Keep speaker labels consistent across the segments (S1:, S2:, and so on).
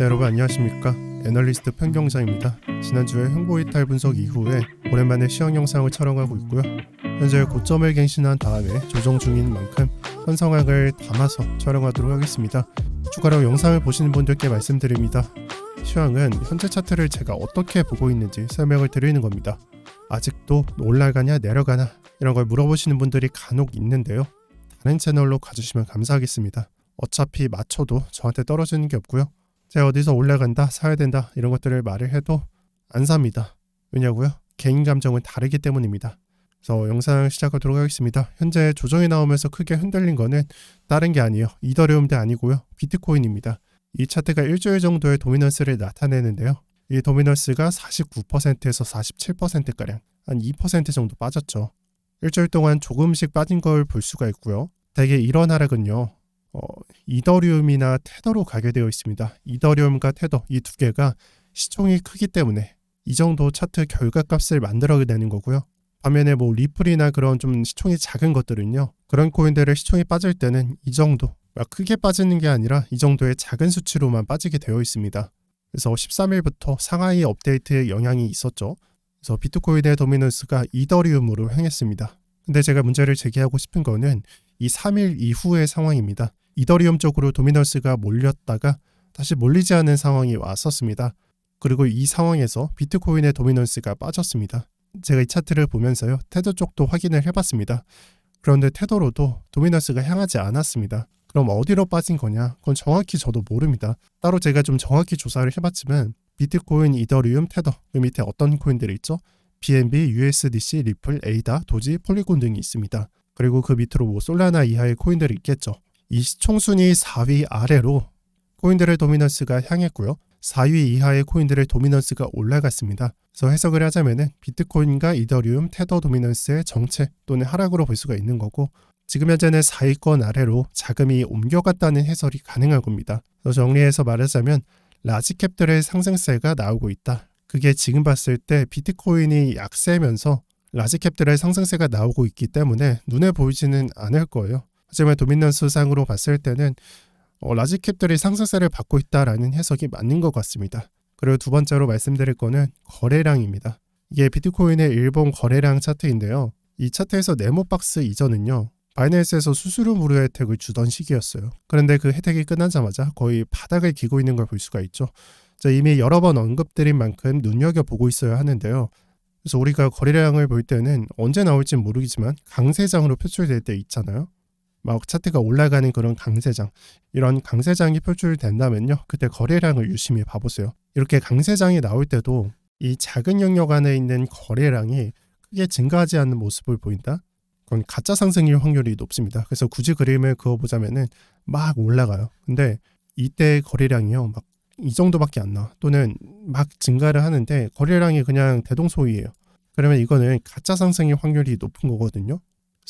S1: 네, 여러분 안녕하십니까? 애널리스트 편경장입니다. 지난주에 횡보 이탈 분석 이후에 오랜만에 시황 영상을 촬영하고 있고요. 현재 고점을 갱신한 다음에 조정 중인 만큼 현 상황을 담아서 촬영하도록 하겠습니다. 추가로 영상을 보시는 분들께 말씀드립니다. 시황은 현재 차트를 제가 어떻게 보고 있는지 설명을 드리는 겁니다. 아직도 올라가냐 내려가나 이런 걸 물어보시는 분들이 간혹 있는데요. 다른 채널로 가주시면 감사하겠습니다. 어차피 맞춰도 저한테 떨어지는 게 없고요 제가 어디서 올라간다, 사야 된다 이런 것들을 말을 해도 안 삽니다. 왜냐고요? 개인 감정은 다르기 때문입니다. 그래서 영상 시작하도록 하겠습니다. 현재 조정이 나오면서 크게 흔들린 거는 다른 게 아니에요. 이더리움도 아니고요. 비트코인입니다. 이 차트가 일주일 정도의 도미넌스를 나타내는데요. 이 도미넌스가 49%에서 47%가량 한 2% 정도 빠졌죠. 일주일 동안 조금씩 빠진 걸 볼 수가 있고요. 대개 이런 하락은요. 어, 이더리움이나 테더로 가게 되어 있습니다. 이더리움과 테더 이 두 개가 시총이 크기 때문에 이 정도 차트 결과값을 만들어내는 거고요. 반면에 뭐 리플이나 그런 좀 시총이 작은 것들은요. 그런 코인들의 시총이 빠질 때는 이 정도 막 크게 빠지는 게 아니라 이 정도의 작은 수치로만 빠지게 되어 있습니다. 그래서 13일부터 상하이 업데이트에 영향이 있었죠. 그래서 비트코인의 도미넌스가 이더리움으로 향했습니다. 근데 제가 문제를 제기하고 싶은 거는 이 3일 이후의 상황입니다. 이더리움 쪽으로 도미넌스가 몰렸다가 다시 몰리지 않은 상황이 왔었습니다. 그리고 이 상황에서 비트코인의 도미넌스가 빠졌습니다. 제가 이 차트를 보면서요. 테더 쪽도 확인을 해봤습니다. 그런데 테더로도 도미넌스가 향하지 않았습니다. 그럼 어디로 빠진 거냐? 그건 정확히 저도 모릅니다. 따로 제가 좀 정확히 조사를 해봤지만 비트코인, 이더리움, 테더 그 밑에 어떤 코인들이 있죠? BNB, USDC, 리플, 에이다, 도지, 폴리곤 등이 있습니다. 그리고 그 밑으로 뭐 솔라나 이하의 코인들이 있겠죠. 이 시총순위 4위 아래로 코인들의 도미넌스가 향했고요. 4위 이하의 코인들의 도미넌스가 올라갔습니다. 그래서 해석을 하자면은 비트코인과 이더리움, 테더 도미넌스의 정체 또는 하락으로 볼 수가 있는 거고 지금 현재는 4위권 아래로 자금이 옮겨갔다는 해설이 가능한 겁니다. 그래서 정리해서 말하자면 라지캡들의 상승세가 나오고 있다. 그게 지금 봤을 때 비트코인이 약세면서 라지캡들의 상승세가 나오고 있기 때문에 눈에 보이지는 않을 거예요. 하지만 도미넌스 상으로 봤을 때는 어, 라지캡들이 상승세를 받고 있다라는 해석이 맞는 것 같습니다. 그리고 두 번째로 말씀드릴 거는 거래량입니다. 이게 비트코인의 일본 거래량 차트인데요. 이 차트에서 네모박스 이전은요. 바이낸스에서 수수료 무료 혜택을 주던 시기였어요. 그런데 그 혜택이 끝나자마자 거의 바닥을 기고 있는 걸 볼 수가 있죠. 이미 여러 번 언급드린 만큼 눈여겨보고 있어야 하는데요. 그래서 우리가 거래량을 볼 때는 언제 나올지 모르겠지만 강세장으로 표출될 때 있잖아요. 막 차트가 올라가는 그런 강세장 이런 강세장이 표출된다면요 그때 거래량을 유심히 봐보세요. 이렇게 강세장이 나올 때도 이 작은 영역 안에 있는 거래량이 크게 증가하지 않는 모습을 보인다? 그건 가짜 상승일 확률이 높습니다. 그래서 굳이 그림을 그어보자면은 막 올라가요. 근데 이때 거래량이요 막 이 정도밖에 안 나와. 또는 막 증가를 하는데 거래량이 그냥 대동소이해요. 그러면 이거는 가짜 상승일 확률이 높은 거거든요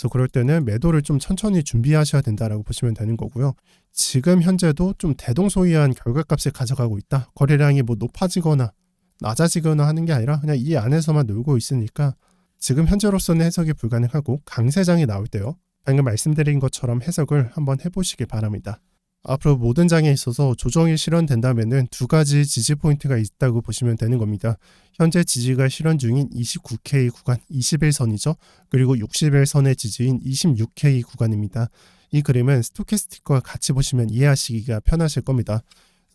S1: 그래서 그럴 때는 매도를 좀 천천히 준비하셔야 된다라고 보시면 되는 거고요. 지금 현재도 좀 대동소이한 결과값을 가져가고 있다. 거래량이 뭐 높아지거나 낮아지거나 하는 게 아니라 그냥 이 안에서만 놀고 있으니까 지금 현재로서는 해석이 불가능하고 강세장이 나올 때요. 방금 말씀드린 것처럼 해석을 한번 해보시기 바랍니다. 앞으로 모든 장에 있어서 조정이 실현된다면 두 가지 지지 포인트가 있다고 보시면 되는 겁니다. 현재 지지가 실현 중인 29K 구간 21선이죠. 그리고 61선의 지지인 26K 구간입니다. 이 그림은 스토캐스틱과 같이 보시면 이해하시기가 편하실 겁니다.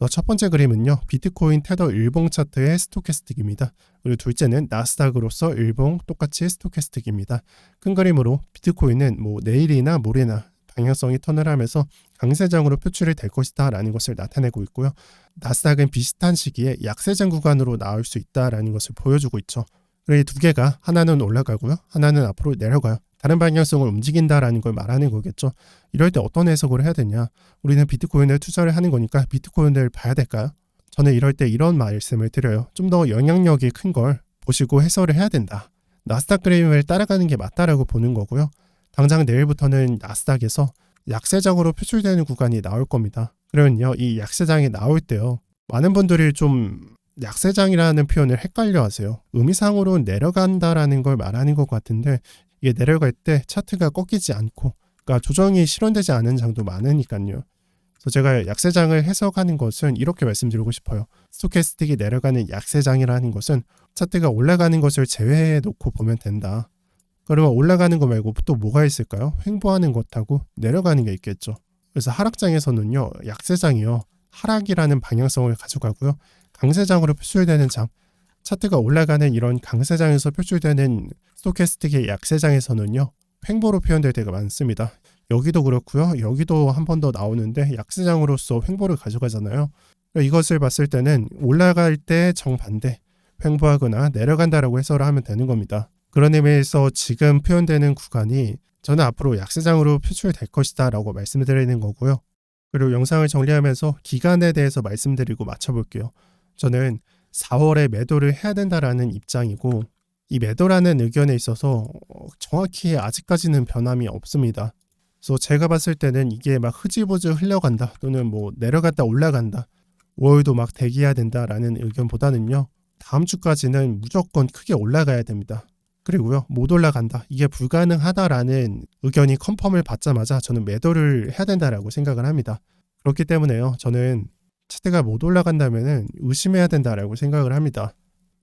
S1: 첫 번째 그림은요. 비트코인 테더 일봉 차트의 스토캐스틱입니다. 그리고 둘째는 나스닥으로서 일봉 똑같이 스토캐스틱입니다. 큰 그림으로 비트코인은 뭐 내일이나 모레나 방향성이 턴을 하면서 강세장으로 표출이 될 것이다 라는 것을 나타내고 있고요. 나스닥은 비슷한 시기에 약세장 구간으로 나올 수 있다라는 것을 보여주고 있죠. 그리고 두 개가 하나는 올라가고요. 하나는 앞으로 내려가요. 다른 방향성을 움직인다라는 걸 말하는 거겠죠. 이럴 때 어떤 해석을 해야 되냐? 우리는 비트코인에 투자를 하는 거니까 비트코인을 봐야 될까요? 저는 이럴 때 이런 말씀을 드려요. 좀 더 영향력이 큰 걸 보시고 해설을 해야 된다. 나스닥 그림을 따라가는 게 맞다라고 보는 거고요. 당장 내일부터는 나스닥에서 약세장으로 표출되는 구간이 나올 겁니다. 그러면요, 이 약세장이 나올 때요, 많은 분들이 좀 약세장이라는 표현을 헷갈려 하세요. 의미상으로 내려간다라는 걸 말하는 것 같은데, 이게 내려갈 때 차트가 꺾이지 않고, 그러니까 조정이 실현되지 않은 장도 많으니까요. 그래서 제가 약세장을 해석하는 것은 이렇게 말씀드리고 싶어요. 스토캐스틱이 내려가는 약세장이라는 것은 차트가 올라가는 것을 제외해 놓고 보면 된다. 그러면 올라가는 거 말고 또 뭐가 있을까요? 횡보하는 것하고 내려가는 게 있겠죠. 그래서 하락장에서는요, 약세장이요, 하락이라는 방향성을 가져가고요, 강세장으로 표출되는 장, 차트가 올라가는 이런 강세장에서 표출되는 스토캐스틱의 약세장에서는요, 횡보로 표현될 때가 많습니다. 여기도 그렇고요. 여기도 한 번 더 나오는데 약세장으로서 횡보를 가져가잖아요. 이것을 봤을 때는 올라갈 때 정반대, 횡보하거나 내려간다라고 해석을 하면 되는 겁니다. 그런 의미에서 지금 표현되는 구간이 저는 앞으로 약세장으로 표출될 것이다 라고 말씀드리는 거고요. 그리고 영상을 정리하면서 기간에 대해서 말씀드리고 맞춰볼게요. 저는 4월에 매도를 해야 된다라는 입장이고 이 매도라는 의견에 있어서 어, 정확히 아직까지는 변함이 없습니다. 그래서 제가 봤을 때는 이게 막 흐지부지 흘려간다 또는 뭐 내려갔다 올라간다 5월도 막 대기해야 된다라는 의견보다는요 다음 주까지는 무조건 크게 올라가야 됩니다. 그리고요 못 올라간다 이게 불가능하다라는 의견이 컨펌을 받자마자 저는 매도를 해야 된다라고 생각을 합니다. 그렇기 때문에요 저는 차트가 못 올라간다면은 의심해야 된다라고 생각을 합니다.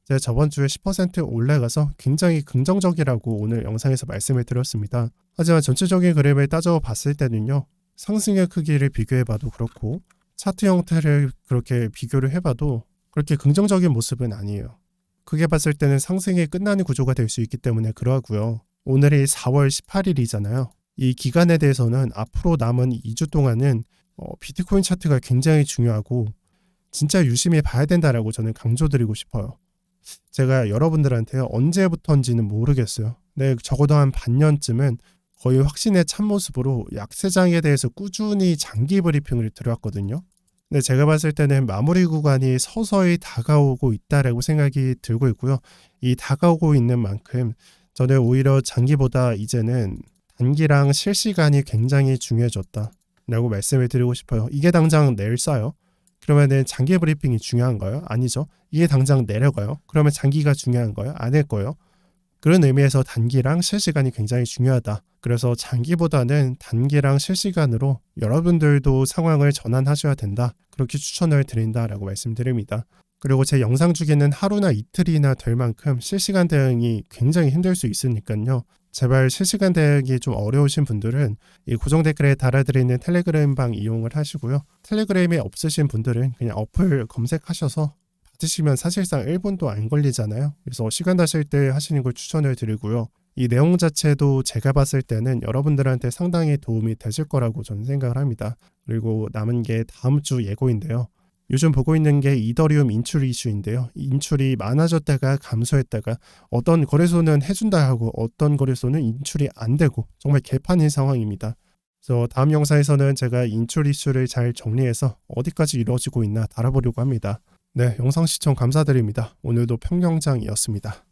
S1: 제가 저번 주에 10% 올라가서 굉장히 긍정적이라고 오늘 영상에서 말씀을 드렸습니다. 하지만 전체적인 그림을 따져 봤을 때는요. 상승의 크기를 비교해 봐도 그렇고 차트 형태를 그렇게 비교를 해봐도 그렇게 긍정적인 모습은 아니에요. 크게 봤을 때는 상승이 끝나는 구조가 될 수 있기 때문에 그러하고요. 오늘이 4월 18일이잖아요. 이 기간에 대해서는 앞으로 남은 2주 동안은 어, 비트코인 차트가 굉장히 중요하고 진짜 유심히 봐야 된다라고 저는 강조드리고 싶어요. 제가 여러분들한테 언제부턴지는 모르겠어요. 네, 적어도 한 반년쯤은 거의 확신의 참모습으로 약세장에 대해서 꾸준히 장기 브리핑을 드렸거든요. 근데 제가 봤을 때는 마무리 구간이 서서히 다가오고 있다라고 생각이 들고 있고요. 이 다가오고 있는 만큼 저는 오히려 장기보다 이제는 단기랑 실시간이 굉장히 중요해졌다라고 말씀을 드리고 싶어요. 이게 당장 내일 싸요. 그러면은 장기 브리핑이 중요한가요? 아니죠. 이게 당장 내려가요. 그러면 장기가 중요한가요? 아닐 거예요. 그런 의미에서 단기랑 실시간이 굉장히 중요하다. 그래서 장기보다는 단기랑 실시간으로 여러분들도 상황을 전환하셔야 된다. 그렇게 추천을 드린다라고 말씀드립니다. 그리고 제 영상 중에는 하루나 이틀이나 될 만큼 실시간 대응이 굉장히 힘들 수 있으니까요. 제발 실시간 대응이 좀 어려우신 분들은 이 고정 댓글에 달아드리는 텔레그램 방 이용을 하시고요. 텔레그램이 없으신 분들은 그냥 어플 검색하셔서 받으시면 사실상 1분도 안 걸리잖아요. 그래서 시간 나실 때 하시는 걸 추천을 드리고요. 이 내용 자체도 제가 봤을 때는 여러분들한테 상당히 도움이 되실 거라고 저는 생각을 합니다. 그리고 남은 게 다음 주 예고인데요. 요즘 보고 있는 게 이더리움 인출 이슈인데요. 인출이 많아졌다가 감소했다가 어떤 거래소는 해준다 하고 어떤 거래소는 인출이 안 되고 정말 개판인 상황입니다. 그래서 다음 영상에서는 제가 인출 이슈를 잘 정리해서 어디까지 이루어지고 있나 달아보려고 합니다. 네, 영상 시청 감사드립니다. 오늘도 평영장이었습니다.